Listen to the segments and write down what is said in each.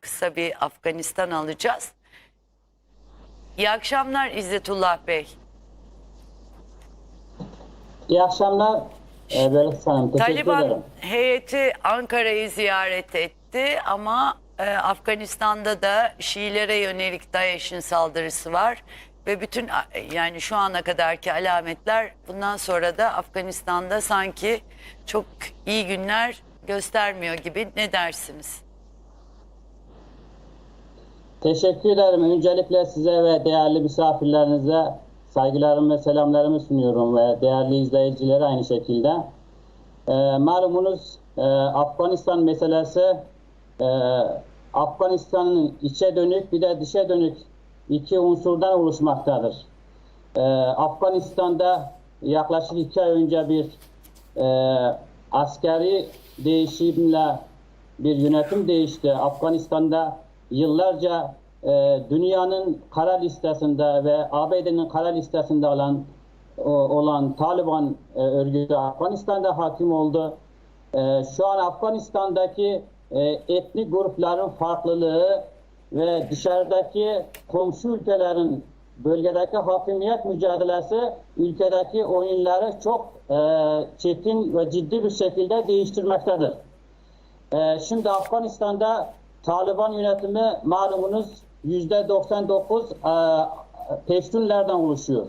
kısa bir Afganistan alacağız. İyi akşamlar İzzetullah Bey. İyi akşamlar. Ee, Hanım. Teşekkür Taliban ederim. heyeti Ankara'yı ziyaret etti ama e, Afganistan'da da Şiilere yönelik DAEŞ'in saldırısı var ve bütün yani şu ana kadarki alametler bundan sonra da Afganistan'da sanki çok iyi günler göstermiyor gibi ne dersiniz? Teşekkür ederim. Öncelikle size ve değerli misafirlerinize saygılarımı ve selamlarımı sunuyorum ve değerli izleyicilere aynı şekilde. Ee, malumunuz e, Afganistan meselesi e, Afganistan'ın içe dönük bir de dışa dönük iki unsurdan oluşmaktadır. Ee, Afganistan'da yaklaşık iki ay önce bir e, askeri değişimle bir yönetim değişti. Afganistan'da yıllarca e, dünyanın kara listesinde ve ABD'nin kara listesinde olan olan Taliban e, örgütü Afganistan'da hakim oldu. E, şu an Afganistan'daki e, etnik grupların farklılığı ve dışarıdaki komşu ülkelerin bölgedeki hakimiyet mücadelesi ülkedeki oyunları çok e, çetin ve ciddi bir şekilde değiştirmektedir. Ee, şimdi Afganistan'da Taliban yönetimi malumunuz %99 e, Peştunlerden oluşuyor.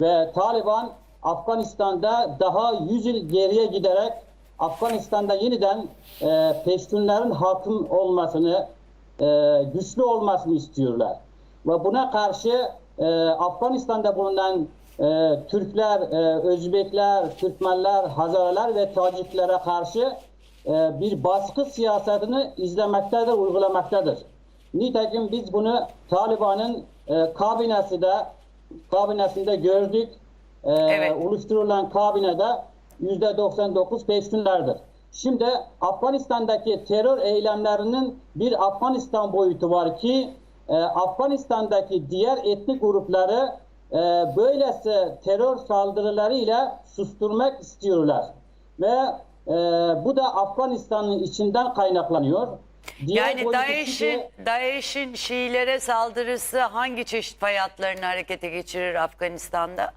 Ve Taliban Afganistan'da daha 100 yıl geriye giderek Afganistan'da yeniden e, Peştunlerin hakim olmasını, e, güçlü olmasını istiyorlar. Ve buna karşı e, Afganistan'da bulunan e, Türkler, e, Özbekler, Türkmenler, Hazarlar ve Taciklere karşı bir baskı siyasetini izlemektedir, uygulamaktadır. Nitekim biz bunu Taliban'ın e, kabinesi de kabinesinde gördük. E, Evet. Oluşturulan kabinede %99 peştunlardır. Şimdi Afganistan'daki terör eylemlerinin bir Afganistan boyutu var ki e, Afganistan'daki diğer etnik grupları e, böylesi terör saldırılarıyla susturmak istiyorlar. Ve e, bu da Afganistan'ın içinden kaynaklanıyor. Diğer Yani DAEŞ'in DAEŞ'in Şiilere saldırısı hangi çeşit fay hatlarını harekete geçirir Afganistan'da?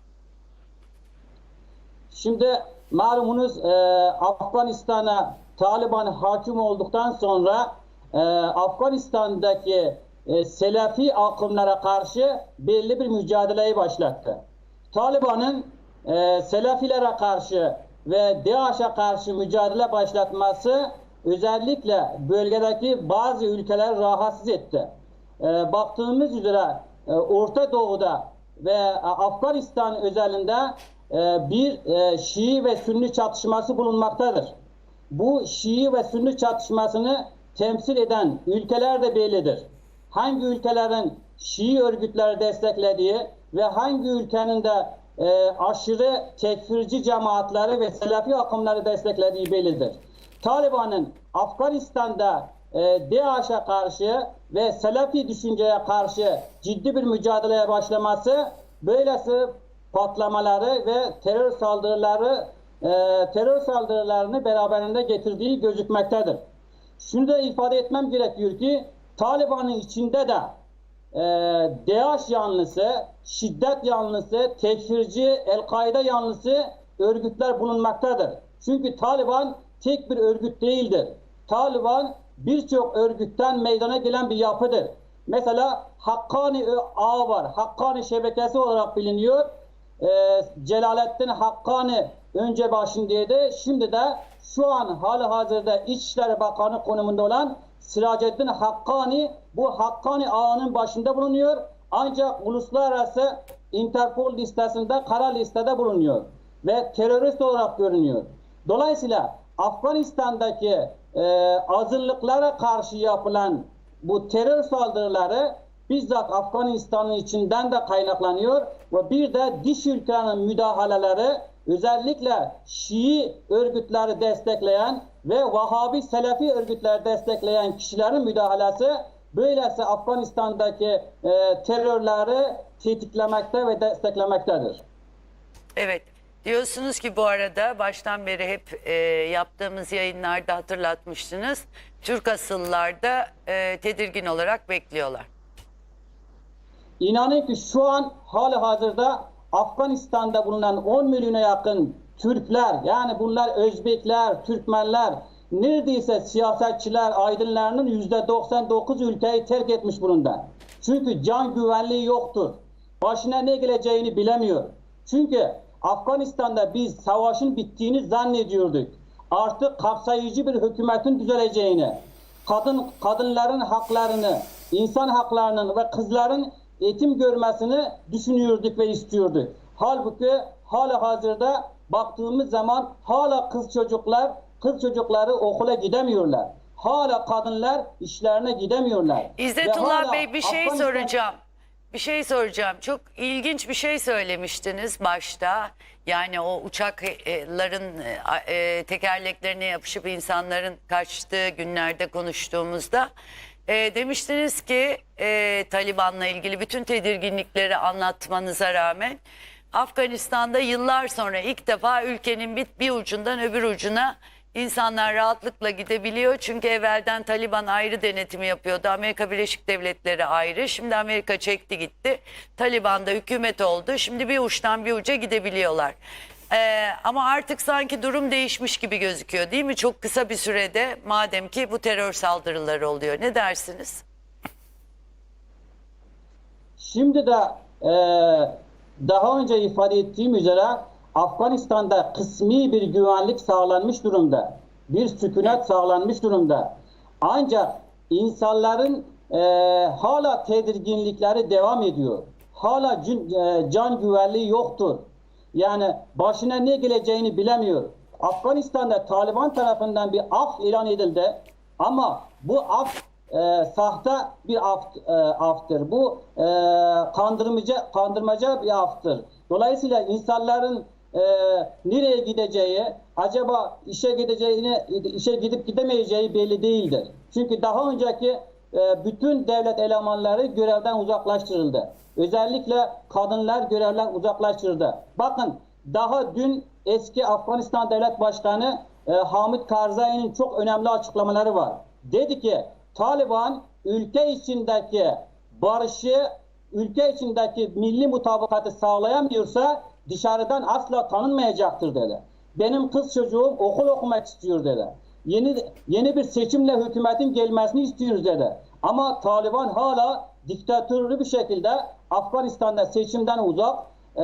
Şimdi malumunuz e, Afganistan'a Taliban hakim olduktan sonra e, Afganistan'daki e, Selefi akımlara karşı belli bir mücadeleyi başlattı. Taliban'ın e, Selefilere karşı ve DAEŞ'e karşı mücadele başlatması özellikle bölgedeki bazı ülkeleri rahatsız etti. E, baktığımız üzere e, Orta Doğu'da ve e, Afganistan özelinde e, bir e, Şii ve Sünni çatışması bulunmaktadır. Bu Şii ve Sünni çatışmasını temsil eden ülkeler de bellidir. Hangi ülkelerin Şii örgütleri desteklediği ve hangi ülkenin de e, aşırı tekfirci cemaatleri ve Selefi akımları desteklediği bellidir. Taliban'ın Afganistan'da e, DAEŞ'e karşı ve Selefi düşünceye karşı ciddi bir mücadeleye başlaması böylesi patlamaları ve terör saldırıları e, terör saldırılarını beraberinde getirdiği gözükmektedir. Şunu da ifade etmem gerekiyor ki Taliban'ın içinde de e, DAEŞ yanlısı, şiddet yanlısı, tekfirci, El-Kaide yanlısı örgütler bulunmaktadır. Çünkü Taliban tek bir örgüt değildir. Taliban birçok örgütten meydana gelen bir yapıdır. Mesela Hakkani Ağı var. Hakkani şebekesi olarak biliniyor. Ee, Celalettin Hakkani önce başındaydı. Şimdi de şu an hali hazırda İçişleri Bakanı konumunda olan Siraceddin Hakkani bu Hakkani ağının başında bulunuyor. Ancak uluslararası Interpol listesinde kara listede bulunuyor ve terörist olarak görünüyor. Dolayısıyla Afganistan'daki e, azınlıklara karşı yapılan bu terör saldırıları bizzat Afganistan'ın içinden de kaynaklanıyor ve bir de dış ülkenin müdahaleleri özellikle Şii örgütleri destekleyen ve Vahabi Selefi örgütleri destekleyen kişilerin müdahalesi böylesi Afganistan'daki e, terörleri tetiklemekte ve desteklemektedir. Evet. Diyorsunuz ki bu arada baştan beri hep e, yaptığımız yayınlarda hatırlatmıştınız. Türk asıllılar da e, tedirgin olarak bekliyorlar. İnanın ki şu an hali hazırda Afganistan'da bulunan 10 milyona yakın Türkler yani bunlar Özbekler, Türkmenler neredeyse siyasetçiler, aydınlarının %99 ülkeyi terk etmiş bulunda. Çünkü can güvenliği yoktur. Başına ne geleceğini bilemiyor. Çünkü Afganistan'da biz savaşın bittiğini zannediyorduk. Artık kapsayıcı bir hükümetin düzeleceğini, kadın kadınların haklarını, insan haklarının ve kızların eğitim görmesini düşünüyorduk ve istiyorduk. Halbuki hala hazırda baktığımız zaman hala kız çocuklar, kız çocukları okula gidemiyorlar. Hala kadınlar işlerine gidemiyorlar. İzzetullah Bey bir şey Afganistan- soracağım. Bir şey soracağım. Çok ilginç bir şey söylemiştiniz başta. Yani o uçakların e, e, tekerleklerine yapışıp insanların kaçtığı günlerde konuştuğumuzda e, demiştiniz ki e, Taliban'la ilgili bütün tedirginlikleri anlatmanıza rağmen Afganistan'da yıllar sonra ilk defa ülkenin bir, bir ucundan öbür ucuna insanlar rahatlıkla gidebiliyor. Çünkü evvelden Taliban ayrı denetimi yapıyordu. Amerika Birleşik Devletleri ayrı. Şimdi Amerika çekti gitti. Taliban da hükümet oldu. Şimdi bir uçtan bir uca gidebiliyorlar. Ee, ama artık sanki durum değişmiş gibi gözüküyor değil mi? Çok kısa bir sürede madem ki bu terör saldırıları oluyor. Ne dersiniz? Şimdi de e, daha önce ifade ettiğim üzere Afganistan'da kısmi bir güvenlik sağlanmış durumda. Bir sükunet sağlanmış durumda. Ancak insanların e, hala tedirginlikleri devam ediyor. Hala cin- e, can güvenliği yoktur. Yani başına ne geleceğini bilemiyor. Afganistan'da Taliban tarafından bir af ilan edildi. Ama bu af e, sahte bir af, e, aftır. Bu e, kandırmaca, kandırmaca bir aftır. Dolayısıyla insanların e, nereye gideceği, acaba işe gideceğini, işe gidip gidemeyeceği belli değildir. Çünkü daha önceki e, bütün devlet elemanları görevden uzaklaştırıldı. Özellikle kadınlar görevden uzaklaştırıldı. Bakın daha dün eski Afganistan Devlet Başkanı e, Hamid Karzai'nin çok önemli açıklamaları var. Dedi ki Taliban ülke içindeki barışı, ülke içindeki milli mutabakatı sağlayamıyorsa dışarıdan asla tanınmayacaktır dedi. Benim kız çocuğum okul okumak istiyor dedi. Yeni yeni bir seçimle hükümetin gelmesini istiyoruz dedi. Ama Taliban hala diktatörlü bir şekilde Afganistan'da seçimden uzak, e,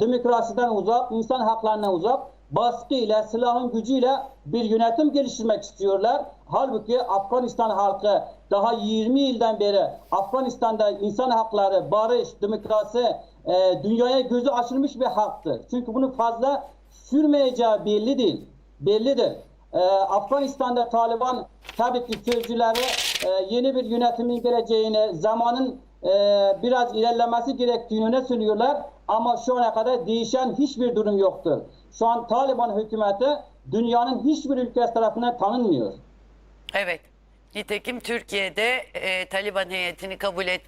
demokrasiden uzak, insan haklarından uzak, baskı ile, silahın gücüyle bir yönetim geliştirmek istiyorlar. Halbuki Afganistan halkı daha 20 yıldan beri Afganistan'da insan hakları, barış, demokrasi, e, dünyaya gözü açılmış bir haktır. Çünkü bunu fazla sürmeyeceği belli değil. Bellidir. E, Afganistan'da Taliban tabii ki sözcüleri e, yeni bir yönetimin geleceğini, zamanın e, biraz ilerlemesi gerektiğini öne sürüyorlar. Ama şu ana kadar değişen hiçbir durum yoktur. Şu an Taliban hükümeti dünyanın hiçbir ülkesi tarafından tanınmıyor. Evet. Nitekim Türkiye'de e, Taliban heyetini kabul etmek